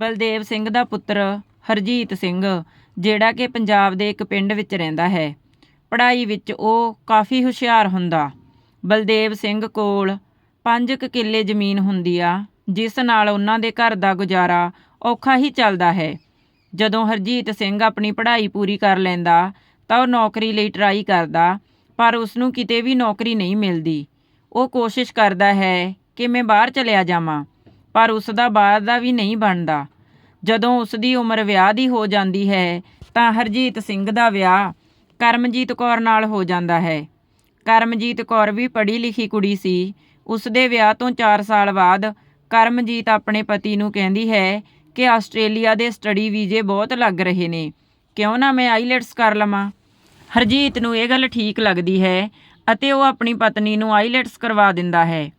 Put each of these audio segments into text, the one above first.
ਬਲਦੇਵ ਸਿੰਘ ਦਾ ਪੁੱਤਰ ਹਰਜੀਤ ਸਿੰਘ, ਜਿਹੜਾ ਕਿ ਪੰਜਾਬ ਦੇ ਇੱਕ ਪਿੰਡ ਵਿੱਚ ਰਹਿੰਦਾ ਹੈ। ਪੜ੍ਹਾਈ ਵਿੱਚ ਉਹ ਕਾਫੀ ਹੁਸ਼ਿਆਰ ਹੁੰਦਾ। ਬਲਦੇਵ ਸਿੰਘ ਕੋਲ 5 ਕਿੱਲੇ ਜ਼ਮੀਨ ਹੁੰਦੀ ਆ, ਜਿਸ ਨਾਲ ਉਹਨਾਂ ਦੇ ਘਰ ਦਾ ਗੁਜ਼ਾਰਾ ਔਖਾ ਹੀ ਚੱਲਦਾ ਹੈ। ਜਦੋਂ ਹਰਜੀਤ ਸਿੰਘ ਆਪਣੀ ਪੜ੍ਹਾਈ ਪੂਰੀ ਕਰ ਲੈਂਦਾ, ਤਾਂ ਉਹ ਨੌਕਰੀ ਲਈ ਟਰਾਈ ਕਰਦਾ, ਪਰ ਉਸ ਨੂੰ ਕਿਤੇ ਵੀ ਨੌਕਰੀ ਨਹੀਂ ਮਿਲਦੀ। ਉਹ ਕੋਸ਼ਿਸ਼ ਕਰਦਾ ਹੈ ਕਿ ਮੈਂ ਬਾਹਰ ਚਲਿਆ ਜਾਵਾਂ। ਪਰ ਉਸ ਦਾ ਬਾਹਰ ਦਾ ਵੀ ਨਹੀਂ ਬਣਦਾ। ਜਦੋਂ ਉਸ ਦੀ ਉਮਰ ਵਿਆਹ ਦੀ ਹੋ ਜਾਂਦੀ ਹੈ, ਤਾਂ ਹਰਜੀਤ ਸਿੰਘ ਦਾ ਵਿਆਹ ਕਰਮਜੀਤ ਕੌਰ ਨਾਲ ਹੋ ਜਾਂਦਾ ਹੈ। ਕਰਮਜੀਤ ਕੌਰ ਵੀ ਪੜ੍ਹੀ ਲਿਖੀ ਕੁੜੀ ਸੀ। ਉਸ ਦੇ ਵਿਆਹ ਤੋਂ 4 ਸਾਲ ਬਾਅਦ ਕਰਮਜੀਤ ਆਪਣੇ ਪਤੀ ਨੂੰ ਕਹਿੰਦੀ ਹੈ ਕਿ ਆਸਟ੍ਰੇਲੀਆ ਦੇ ਸਟੱਡੀ ਵੀਜ਼ੇ ਬਹੁਤ ਲੱਗ ਰਹੇ ਨੇ। ਕਿਉਂ ਨਾ ਮੈਂ ਆਈਲੈਟਸ ਕਰ ਲਵਾਂ? ਹਰਜੀਤ ਨੂੰ ਇਹ ਗੱਲ ਠੀਕ ਲੱਗਦੀ ਹੈ ਅਤੇ ਉਹ ਆਪਣੀ ਪਤਨੀ ਨੂੰ ਆਈਲੈਟਸ ਕਰਵਾ ਦਿੰਦਾ ਹੈ।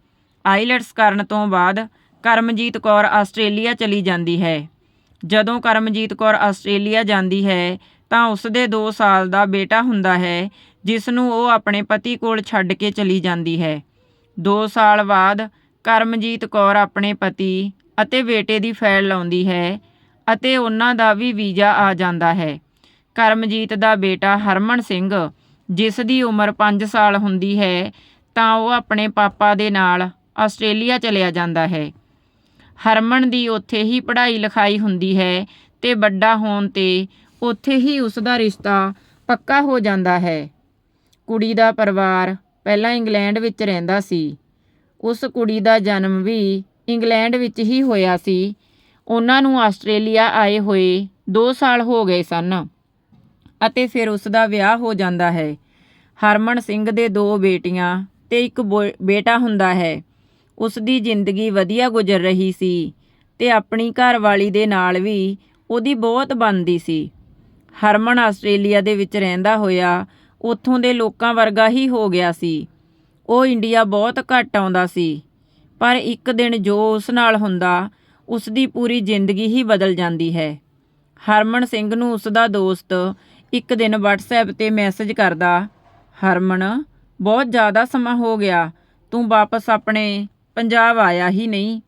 ਆਈਲੈਟਸ ਕਰਨ ਤੋਂ ਬਾਅਦ ਕਰਮਜੀਤ ਕੌਰ ਆਸਟ੍ਰੇਲੀਆ ਚਲੀ ਜਾਂਦੀ ਹੈ। ਜਦੋਂ ਕਰਮਜੀਤ ਕੌਰ ਆਸਟ੍ਰੇਲੀਆ ਜਾਂਦੀ ਹੈ, ਤਾਂ ਉਸ ਦੇ 2 ਸਾਲ ਦਾ ਬੇਟਾ ਹੁੰਦਾ ਹੈ ਜਿਸ ਨੂੰ ਉਹ ਆਪਣੇ ਪਤੀ ਕੋਲ ਛੱਡ ਕੇ ਚਲੀ ਜਾਂਦੀ ਹੈ। 2 ਸਾਲ ਬਾਅਦ ਕਰਮਜੀਤ ਕੌਰ ਆਪਣੇ ਪਤੀ ਅਤੇ ਬੇਟੇ ਦੀ ਫੈਲ ਲਾਉਂਦੀ ਹੈ ਅਤੇ ਉਹਨਾਂ ਦਾ ਵੀ ਵੀਜ਼ਾ ਆ ਜਾਂਦਾ ਹੈ। ਕਰਮਜੀਤ ਦਾ ਬੇਟਾ ਹਰਮਨ ਸਿੰਘ, ਜਿਸ ਦੀ ਉਮਰ 5 ਸਾਲ ਹੁੰਦੀ ਹੈ, ਤਾਂ ਉਹ ਆਪਣੇ ਪਾਪਾ ਦੇ ਨਾਲ ਆਸਟ੍ਰੇਲੀਆ ਚਲਿਆ ਜਾਂਦਾ ਹੈ। ਹਰਮਨ ਦੀ ਉੱਥੇ ਹੀ ਪੜ੍ਹਾਈ ਲਿਖਾਈ ਹੁੰਦੀ ਹੈ ਤੇ ਵੱਡਾ ਹੋਣ ਤੇ ਉੱਥੇ ਹੀ ਉਸ ਦਾ ਰਿਸ਼ਤਾ ਪੱਕਾ ਹੋ ਜਾਂਦਾ ਹੈ। ਕੁੜੀ ਦਾ ਪਰਿਵਾਰ ਪਹਿਲਾਂ ਇੰਗਲੈਂਡ ਵਿੱਚ ਰਹਿੰਦਾ ਸੀ। ਉਸ ਕੁੜੀ ਦਾ ਜਨਮ ਵੀ ਇੰਗਲੈਂਡ ਵਿੱਚ ਹੀ ਹੋਇਆ ਸੀ। ਉਹਨਾਂ ਨੂੰ ਆਸਟ੍ਰੇਲੀਆ ਆਏ ਹੋਏ 2 ਸਾਲ ਹੋ ਗਏ ਸਨ ਅਤੇ ਫਿਰ ਉਸ ਦਾ ਵਿਆਹ ਹੋ ਜਾਂਦਾ ਹੈ। ਹਰਮਨ ਸਿੰਘ ਦੇ ਦੋ ਬੇਟੀਆਂ ਤੇ ਇੱਕ ਬੋ- ਬੇਟਾ ਹੁੰਦਾ ਹੈ। ਉਸ ਦੀ ਜ਼ਿੰਦਗੀ ਵਧੀਆ ਗੁਜ਼ਰ ਰਹੀ ਸੀ ਤੇ ਆਪਣੀ ਘਰਵਾਲੀ ਦੇ ਨਾਲ ਵੀ ਉਹਦੀ ਬਹੁਤ ਬਣਦੀ ਸੀ। ਹਰਮਨ ਆਸਟ੍ਰੇਲੀਆ ਦੇ ਵਿੱਚ ਰਹਿੰਦਾ ਹੋਇਆ ਉੱਥੋਂ ਦੇ ਲੋਕਾਂ ਵਰਗਾ ਹੀ ਹੋ ਗਿਆ ਸੀ। ਉਹ ਇੰਡੀਆ ਬਹੁਤ ਘੱਟ ਆਉਂਦਾ ਸੀ, ਪਰ ਇੱਕ ਦਿਨ ਜੋ ਉਸ ਨਾਲ ਹੁੰਦਾ ਉਸ ਦੀ ਪੂਰੀ ਜ਼ਿੰਦਗੀ ਹੀ ਬਦਲ ਜਾਂਦੀ ਹੈ। ਹਰਮਨ ਸਿੰਘ ਨੂੰ ਉਸ ਦਾ ਦੋਸਤ ਇੱਕ ਦਿਨ WhatsApp ਤੇ ਮੈਸੇਜ ਕਰਦਾ, ਹਰਮਨ, ਬਹੁਤ ਜ਼ਿਆਦਾ ਸਮਾਂ ਹੋ ਗਿਆ, ਤੂੰ ਵਾਪਸ ਆਪਣੇ ਪੰਜਾਬ ਆਇਆ ਹੀ ਨਹੀਂ।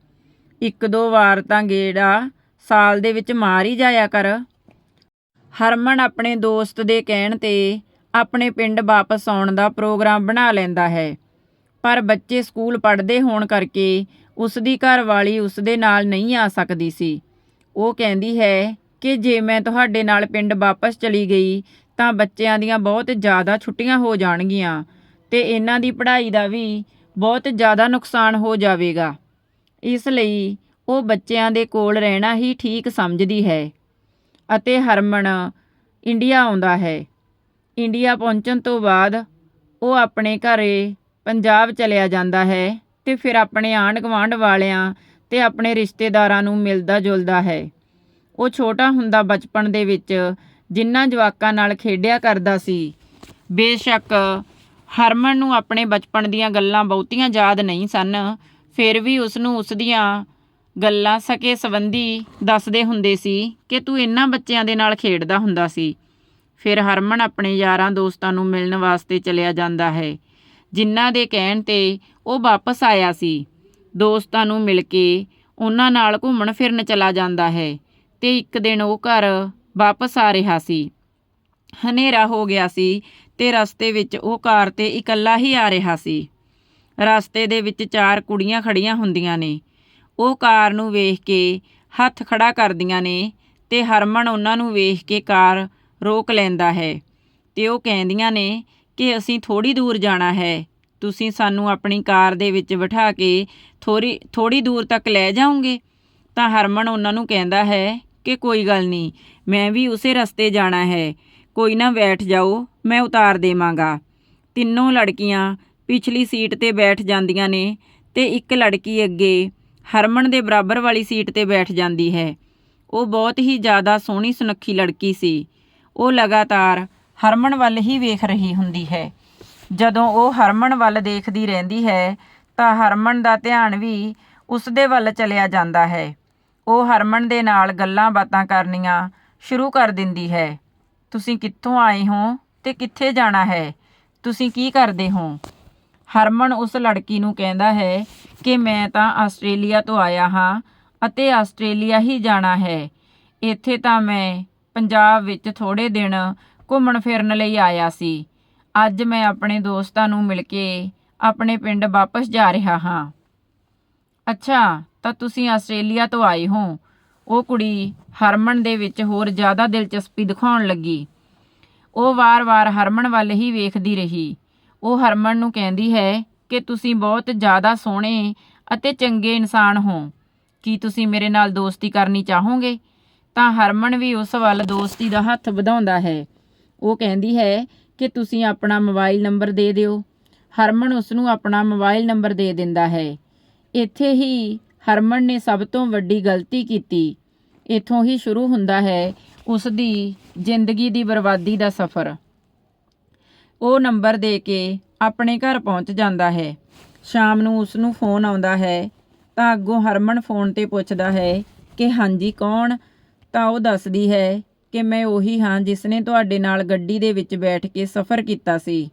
ਇੱਕ ਦੋ ਵਾਰ ਤਾਂ ਗੇੜਾ ਸਾਲ ਦੇ ਵਿੱਚ ਮਾਰ ਹੀ ਜਾਇਆ ਕਰ। ਹਰਮਨ ਆਪਣੇ ਦੋਸਤ ਦੇ ਕਹਿਣ ਤੇ ਆਪਣੇ ਪਿੰਡ ਵਾਪਸ ਆਉਣ ਦਾ ਪ੍ਰੋਗਰਾਮ ਬਣਾ ਲੈਂਦਾ ਹੈ। ਪਰ ਬੱਚੇ ਸਕੂਲ ਪੜ੍ਹਦੇ ਹੋਣ ਕਰਕੇ ਉਸ ਦੀ ਘਰਵਾਲੀ ਉਸ ਦੇ ਨਾਲ ਨਹੀਂ ਆ ਸਕਦੀ ਸੀ। ਉਹ ਕਹਿੰਦੀ ਹੈ ਕਿ ਜੇ ਮੈਂ ਤੁਹਾਡੇ ਨਾਲ ਪਿੰਡ ਵਾਪਸ ਚਲੀ ਗਈ ਤਾਂ ਬੱਚਿਆਂ ਦੀਆਂ ਬਹੁਤ ਜ਼ਿਆਦਾ ਛੁੱਟੀਆਂ ਹੋ ਜਾਣਗੀਆਂ ਤੇ ਇਹਨਾਂ ਦੀ ਪੜ੍ਹਾਈ ਦਾ ਵੀ ਬਹੁਤ ਜ਼ਿਆਦਾ ਨੁਕਸਾਨ ਹੋ ਜਾਵੇਗਾ। ਇਸ ਲਈ ਉਹ ਬੱਚਿਆਂ ਦੇ ਕੋਲ ਰਹਿਣਾ ਹੀ ਠੀਕ ਸਮਝਦੀ ਹੈ ਅਤੇ ਹਰਮਨ ਇੰਡੀਆ ਆਉਂਦਾ ਹੈ। ਇੰਡੀਆ ਪਹੁੰਚਣ ਤੋਂ ਬਾਅਦ ਉਹ ਆਪਣੇ ਘਰੇ ਪੰਜਾਬ ਚਲਿਆ ਜਾਂਦਾ ਹੈ ਤੇ ਫਿਰ ਆਪਣੇ ਆਂਢ ਗੁਆਂਢ ਵਾਲਿਆਂ ਤੇ ਆਪਣੇ ਰਿਸ਼ਤੇਦਾਰਾਂ ਨੂੰ ਮਿਲਦਾ ਜੁਲਦਾ ਹੈ। ਉਹ ਛੋਟਾ ਹੁੰਦਾ ਬਚਪਨ ਦੇ ਵਿੱਚ ਜਿੰਨਾ ਜਵਾਕਾਂ ਨਾਲ ਖੇਡਿਆ ਕਰਦਾ ਸੀ। ਬੇਸ਼ੱਕ ਹਰਮਨ ਨੂੰ ਆਪਣੇ ਬਚਪਨ ਦੀਆਂ ਗੱਲਾਂ ਬਹੁਤੀਆਂ ਯਾਦ ਨਹੀਂ ਸਨ। ਫਿਰ ਵੀ ਉਸ ਨੂੰ ਉਸ ਦੀਆਂ ਗੱਲਾਂ ਸਕੇ ਸੰਬੰਧੀ ਦੱਸਦੇ ਹੁੰਦੇ ਸੀ ਕਿ ਤੂੰ ਇਹਨਾਂ ਬੱਚਿਆਂ ਦੇ ਨਾਲ ਖੇਡਦਾ ਹੁੰਦਾ ਸੀ। ਫਿਰ ਹਰਮਨ ਆਪਣੇ ਯਾਰਾਂ ਦੋਸਤਾਂ ਨੂੰ ਮਿਲਣ ਵਾਸਤੇ ਚਲਿਆ ਜਾਂਦਾ ਹੈ, ਜਿਨ੍ਹਾਂ ਦੇ ਕਹਿਣ ਤੇ ਉਹ ਵਾਪਸ ਆਇਆ ਸੀ। ਦੋਸਤਾਂ ਨੂੰ ਮਿਲ ਕੇ ਉਹਨਾਂ ਨਾਲ ਘੁੰਮਣ ਫਿਰਨ ਚਲਾ ਜਾਂਦਾ ਹੈ ਤੇ ਇੱਕ ਦਿਨ ਉਹ ਘਰ ਵਾਪਸ ਆ ਰਿਹਾ ਸੀ। ਹਨੇਰਾ ਹੋ ਗਿਆ ਸੀ ਤੇ ਰਸਤੇ ਵਿੱਚ ਉਹ ਕਾਰ ਤੇ ਇਕੱਲਾ ਹੀ ਆ ਰਿਹਾ ਸੀ। ਰਸਤੇ ਦੇ ਵਿੱਚ ਚਾਰ ਕੁੜੀਆਂ ਖੜੀਆਂ ਹੁੰਦੀਆਂ ਨੇ। ਉਹ ਕਾਰ ਨੂੰ ਵੇਖ ਕੇ ਹੱਥ ਖੜਾ ਕਰਦੀਆਂ ਨੇ ਤੇ ਹਰਮਨ ਉਹਨਾਂ ਨੂੰ ਵੇਖ ਕੇ ਕਾਰ ਰੋਕ ਲੈਂਦਾ ਹੈ। ਤੇ ਉਹ ਕਹਿੰਦੀਆਂ ਨੇ ਕਿ ਅਸੀਂ ਥੋੜੀ ਦੂਰ ਜਾਣਾ ਹੈ। ਤੁਸੀਂ ਸਾਨੂੰ ਆਪਣੀ ਕਾਰ ਦੇ ਵਿੱਚ ਬਿਠਾ ਕੇ ਥੋੜੀ ਥੋੜੀ ਦੂਰ ਤੱਕ ਲੈ ਜਾਓਗੇ? ਤਾਂ ਹਰਮਨ ਉਹਨਾਂ ਨੂੰ ਕਹਿੰਦਾ ਹੈ ਕਿ ਕੋਈ ਗੱਲ ਨਹੀਂ, ਮੈਂ ਵੀ ਉਸੇ ਰਸਤੇ ਜਾਣਾ ਹੈ। ਕੋਈ ਨਾ ਬੈਠ ਜਾਓ, ਮੈਂ ਉਤਾਰ ਦੇਵਾਂਗਾ। ਤਿੰਨੋਂ ਲੜਕੀਆਂ ਪਿਛਲੀ ਸੀਟ ਤੇ ਬੈਠ ਜਾਂਦੀਆਂ ਨੇ ਤੇ ਇੱਕ ਲੜਕੀ ਅੱਗੇ ਹਰਮਨ ਦੇ ਬਰਾਬਰ ਵਾਲੀ ਸੀਟ ਤੇ ਬੈਠ ਜਾਂਦੀ ਹੈ। ਉਹ ਬਹੁਤ ਹੀ ਜ਼ਿਆਦਾ ਸੋਹਣੀ ਸੁਨੱਖੀ ਲੜਕੀ ਸੀ। ਉਹ ਲਗਾਤਾਰ ਹਰਮਨ ਵੱਲ ਹੀ ਵੇਖ ਰਹੀ ਹੁੰਦੀ ਹੈ। ਜਦੋਂ ਉਹ ਹਰਮਨ ਵੱਲ ਦੇਖਦੀ ਰਹਿੰਦੀ ਹੈ, ਤਾਂ ਹਰਮਨ ਦਾ ਧਿਆਨ ਵੀ ਉਸ ਦੇ ਵੱਲ ਚਲਿਆ ਜਾਂਦਾ ਹੈ। ਉਹ ਹਰਮਨ ਦੇ ਨਾਲ ਗੱਲਾਂ ਬਾਤਾਂ ਕਰਨੀਆਂ ਸ਼ੁਰੂ ਕਰ ਦਿੰਦੀ ਹੈ। ਤੁਸੀਂ ਕਿੱਥੋਂ ਆਏ ਹੋ ਤੇ ਕਿੱਥੇ ਜਾਣਾ ਹੈ? ਤੁਸੀਂ ਕੀ ਕਰਦੇ ਹੋ? ਹਰਮਨ ਉਸ ਲੜਕੀ ਨੂੰ ਕਹਿੰਦਾ ਹੈ ਕਿ ਮੈਂ ਤਾਂ ਆਸਟ੍ਰੇਲੀਆ ਤੋਂ ਆਇਆ ਹਾਂ ਅਤੇ ਆਸਟ੍ਰੇਲੀਆ ਹੀ ਜਾਣਾ ਹੈ। ਇੱਥੇ ਤਾਂ ਮੈਂ ਪੰਜਾਬ ਵਿੱਚ ਥੋੜੇ ਦਿਨ ਘੁੰਮਣ ਫਿਰਨ ਲਈ ਆਇਆ ਸੀ। ਅੱਜ ਮੈਂ ਆਪਣੇ ਦੋਸਤਾਂ ਨੂੰ ਮਿਲ ਕੇ ਆਪਣੇ ਪਿੰਡ ਵਾਪਸ ਜਾ ਰਿਹਾ ਹਾਂ। ਅੱਛਾ, ਤਾਂ ਤੁਸੀਂ ਆਸਟ੍ਰੇਲੀਆ ਤੋਂ ਆਏ ਹੋ ਉਹ ਕੁੜੀ ਹਰਮਨ ਦੇ ਵਿੱਚ ਹੋਰ ਜ਼ਿਆਦਾ ਦਿਲਚਸਪੀ ਦਿਖਾਉਣ ਲੱਗੀ। ਉਹ ਵਾਰ-ਵਾਰ ਹਰਮਨ ਵੱਲ ਹੀ ਵੇਖਦੀ ਰਹੀ। ਉਹ ਹਰਮਨ ਨੂੰ ਕਹਿੰਦੀ ਹੈ ਕਿ ਤੁਸੀਂ ਬਹੁਤ ਜ਼ਿਆਦਾ ਸੋਹਣੇ ਅਤੇ ਚੰਗੇ ਇਨਸਾਨ ਹੋ। ਕੀ ਤੁਸੀਂ ਮੇਰੇ ਨਾਲ ਦੋਸਤੀ ਕਰਨੀ ਚਾਹੋਗੇ? ਤਾਂ ਹਰਮਨ ਵੀ ਉਸ ਵੱਲ ਦੋਸਤੀ ਦਾ ਹੱਥ ਵਧਾਉਂਦਾ ਹੈ। ਉਹ ਕਹਿੰਦੀ ਹੈ ਕਿ ਤੁਸੀਂ ਆਪਣਾ ਮੋਬਾਈਲ ਨੰਬਰ ਦੇ ਦਿਓ। ਹਰਮਨ ਉਸ ਨੂੰ ਆਪਣਾ ਮੋਬਾਈਲ ਨੰਬਰ ਦੇ ਦਿੰਦਾ ਹੈ। ਇੱਥੇ ਹੀ ਹਰਮਨ ਨੇ ਸਭ ਤੋਂ ਵੱਡੀ ਗਲਤੀ ਕੀਤੀ। ਇੱਥੋਂ ਹੀ ਸ਼ੁਰੂ ਹੁੰਦਾ ਹੈ ਉਸ ਦੀ ਜ਼ਿੰਦਗੀ ਦੀ ਬਰਬਾਦੀ ਦਾ ਸਫ਼ਰ। ਉਹ ਨੰਬਰ ਦੇ ਕੇ ਆਪਣੇ ਘਰ ਪਹੁੰਚ ਜਾਂਦਾ ਹੈ। ਸ਼ਾਮ ਨੂੰ ਉਸ ਨੂੰ ਫੋਨ ਆਉਂਦਾ ਹੈ। ਤਾਂ ਅੱਗੋਂ ਹਰਮਨ ਫੋਨ ਤੇ ਪੁੱਛਦਾ ਹੈ ਕਿ ਹਾਂਜੀ, ਕੌਣ? ਤਾਂ ਉਹ ਦੱਸਦੀ ਹੈ ਕਿ ਮੈਂ ਉਹੀ ਹਾਂ ਜਿਸ ਨੇ ਤੁਹਾਡੇ ਨਾਲ ਗੱਡੀ ਦੇ ਵਿੱਚ ਬੈਠ ਕੇ ਸਫ਼ਰ ਕੀਤਾ ਸੀ।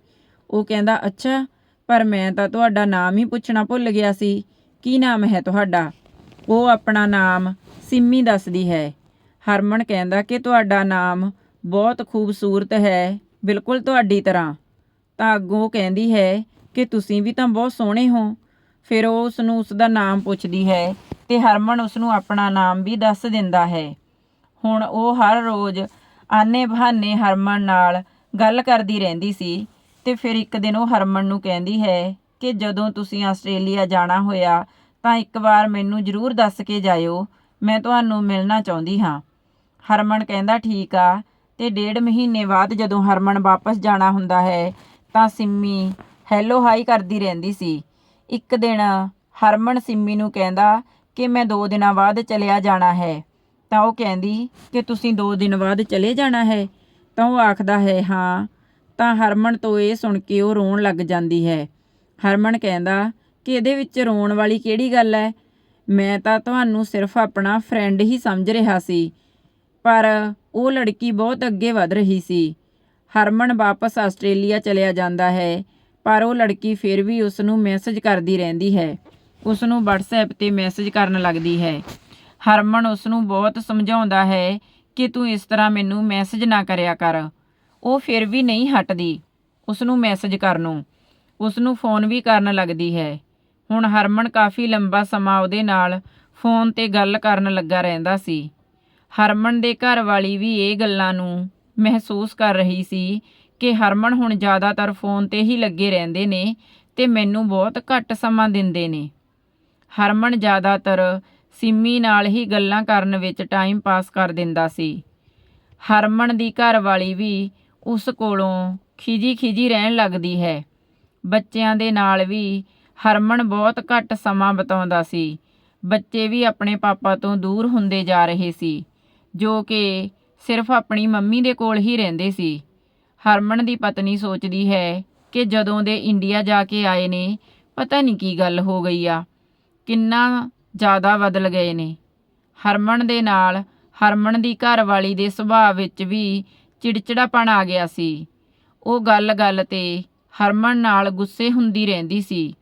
ਉਹ ਕਹਿੰਦਾ, ਅੱਛਾ, ਪਰ ਮੈਂ ਤਾਂ ਤੁਹਾਡਾ ਨਾਮ ਹੀ ਪੁੱਛਣਾ ਭੁੱਲ ਗਿਆ ਸੀ। ਕੀ ਨਾਮ ਹੈ ਤੁਹਾਡਾ? ਉਹ ਆਪਣਾ ਨਾਮ ਸਿੰਮੀ ਦੱਸਦੀ ਹੈ। ਹਰਮਨ ਕਹਿੰਦਾ ਕਿ ਤੁਹਾਡਾ ਨਾਮ ਬਹੁਤ ਖੂਬਸੂਰਤ ਹੈ, ਬਿਲਕੁਲ ਤੁਹਾਡੀ ਤਰ੍ਹਾਂ। ਤਾਂ ਅੱਗੋਂ ਕਹਿੰਦੀ ਹੈ ਕਿ ਤੁਸੀਂ ਵੀ ਤਾਂ ਬਹੁਤ ਸੋਹਣੇ ਹੋ। ਫਿਰ ਉਹ ਉਸ ਨੂੰ ਉਸ ਦਾ ਨਾਮ ਪੁੱਛਦੀ ਹੈ ਤੇ ਹਰਮਨ ਉਸ ਨੂੰ ਆਪਣਾ ਨਾਮ ਵੀ ਦੱਸ ਦਿੰਦਾ ਹੈ। ਹੁਣ ਉਹ ਹਰ ਰੋਜ਼ ਆਨੇ ਬਹਾਨੇ ਹਰਮਨ ਨਾਲ ਗੱਲ ਕਰਦੀ ਰਹਿੰਦੀ ਸੀ ਤੇ ਫਿਰ ਇੱਕ ਦਿਨ ਉਹ ਹਰਮਨ ਨੂੰ ਕਹਿੰਦੀ ਹੈ ਕਿ ਜਦੋਂ ਤੁਸੀਂ ਆਸਟ੍ਰੇਲੀਆ ਜਾਣਾ ਹੋਇਆ, ਤਾਂ ਇੱਕ ਵਾਰ ਮੈਨੂੰ ਜ਼ਰੂਰ ਦੱਸ ਕੇ ਜਾਇਓ। ਮੈਂ ਤੁਹਾਨੂੰ ਮਿਲਣਾ ਚਾਹੁੰਦੀ ਹਾਂ। ਹਰਮਨ ਕਹਿੰਦਾ, ਠੀਕ ਆ। ਤੇ ਡੇਢ ਮਹੀਨੇ ਬਾਅਦ ਜਦੋਂ ਹਰਮਨ ਵਾਪਸ ਜਾਣਾ ਹੁੰਦਾ ਹੈ, ਤਾਂ ਸਿੰਮੀ ਹੈਲੋ ਹਾਈ ਕਰਦੀ ਰਹਿੰਦੀ ਸੀ। ਇੱਕ ਦਿਨ ਹਰਮਨ ਸਿੰਮੀ ਨੂੰ ਕਹਿੰਦਾ ਕਿ ਮੈਂ 2 ਦਿਨਾਂ ਬਾਅਦ ਚਲਿਆ ਜਾਣਾ ਹੈ। ਤਾਂ ਉਹ ਕਹਿੰਦੀ ਕਿ ਤੁਸੀਂ 2 ਦਿਨ ਬਾਅਦ ਚਲੇ ਜਾਣਾ ਹੈ? ਤਾਂ ਉਹ ਆਖਦਾ ਹੈ, ਹਾਂ। ਤਾਂ ਹਰਮਨ ਤੋਂ ਇਹ ਸੁਣ ਕੇ ਉਹ ਰੋਣ ਲੱਗ ਜਾਂਦੀ ਹੈ। ਹਰਮਨ ਕਹਿੰਦਾ ਕਿ ਇਹਦੇ ਵਿੱਚ ਰੋਣ ਵਾਲੀ ਕਿਹੜੀ ਗੱਲ ਹੈ ਮੈਂ ਤਾਂ ਤੁਹਾਨੂੰ ਸਿਰਫ ਆਪਣਾ ਫਰੈਂਡ ਹੀ ਸਮਝ ਰਿਹਾ ਸੀ, ਪਰ ਉਹ ਲੜਕੀ ਬਹੁਤ ਅੱਗੇ ਵਧ ਰਹੀ ਸੀ। ਹਰਮਨ ਵਾਪਸ ਆਸਟ੍ਰੇਲੀਆ ਚਲਿਆ ਜਾਂਦਾ ਹੈ, ਪਰ ਉਹ ਲੜਕੀ ਫਿਰ ਵੀ ਉਸ ਨੂੰ ਮੈਸੇਜ ਕਰਦੀ ਰਹਿੰਦੀ ਹੈ। ਉਸ ਨੂੰ WhatsApp ਤੇ ਮੈਸੇਜ ਕਰਨ ਲੱਗਦੀ ਹੈ। ਹਰਮਨ ਉਸ ਨੂੰ ਬਹੁਤ ਸਮਝਾਉਂਦਾ ਹੈ ਕਿ ਤੂੰ ਇਸ ਤਰ੍ਹਾਂ ਮੈਨੂੰ ਮੈਸੇਜ ਨਾ ਕਰਿਆ ਕਰ। ਉਹ ਫਿਰ ਵੀ ਨਹੀਂ ਹਟਦੀ। ਉਸ ਨੂੰ ਮੈਸੇਜ ਕਰਨੋਂ ਉਸ ਨੂੰ ਫੋਨ ਵੀ ਕਰਨ ਲੱਗਦੀ ਹੈ। ਹੁਣ ਹਰਮਨ ਕਾਫੀ ਲੰਬਾ ਸਮਾਂ ਉਹਦੇ ਨਾਲ ਫੋਨ ਤੇ ਗੱਲ ਕਰਨ ਲੱਗਾ ਰਹਿੰਦਾ ਸੀ। ਹਰਮਨ ਦੇ ਘਰ ਵਾਲੀ ਵੀ ਇਹ ਗੱਲਾਂ ਨੂੰ ਮਹਿਸੂਸ ਕਰ ਰਹੀ ਸੀ ਕਿ ਹਰਮਨ ਹੁਣ ਜ਼ਿਆਦਾਤਰ ਫੋਨ ਤੇ ਹੀ ਲੱਗੇ ਰਹਿੰਦੇ ਨੇ ਤੇ ਮੈਨੂੰ ਬਹੁਤ ਘੱਟ ਸਮਾਂ ਦਿੰਦੇ ਨੇ। ਹਰਮਨ ਜ਼ਿਆਦਾਤਰ ਸਿੰਮੀ ਨਾਲ ਹੀ ਗੱਲਾਂ ਕਰਨ ਵਿੱਚ ਟਾਈਮ ਪਾਸ ਕਰ ਦਿੰਦਾ ਸੀ। ਹਰਮਨ ਦੀ ਘਰ ਵਾਲੀ ਵੀ ਉਸ ਕੋਲੋਂ ਖਿਜੀ ਖਿਜੀ ਰਹਿਣ ਲੱਗਦੀ ਹੈ। ਬੱਚਿਆਂ ਦੇ ਨਾਲ ਵੀ ਹਰਮਨ ਬਹੁਤ ਘੱਟ ਸਮਾਂ ਬਿਤਾਉਂਦਾ ਸੀ। ਬੱਚੇ ਵੀ ਆਪਣੇ ਪਾਪਾ ਤੋਂ ਦੂਰ ਹੁੰਦੇ ਜਾ ਰਹੇ ਸੀ, ਜੋ ਕਿ ਸਿਰਫ ਆਪਣੀ ਮੰਮੀ ਦੇ ਕੋਲ ਹੀ ਰਹਿੰਦੇ ਸੀ। ਹਰਮਨ ਦੀ ਪਤਨੀ ਸੋਚਦੀ ਹੈ ਕਿ ਜਦੋਂ ਦੇ ਇੰਡੀਆ ਜਾ ਕੇ ਆਏ ਨੇ, ਪਤਾ ਨਹੀਂ ਕੀ ਗੱਲ ਹੋ ਗਈ ਆ। ਕਿੰਨਾ ਜ਼ਿਆਦਾ ਬਦਲ ਗਏ ਨੇ। ਹਰਮਨ ਦੇ ਨਾਲ ਹਰਮਨ ਦੀ ਘਰਵਾਲੀ ਦੇ ਸੁਭਾਅ ਵਿੱਚ ਵੀ ਚਿੜਚਿੜਾਪਣ ਆ ਗਿਆ ਸੀ। ਉਹ ਗੱਲ-ਗੱਲ ਤੇ ਹਰਮਨ ਨਾਲ ਗੁੱਸੇ ਹੁੰਦੀ ਰਹਿੰਦੀ ਸੀ।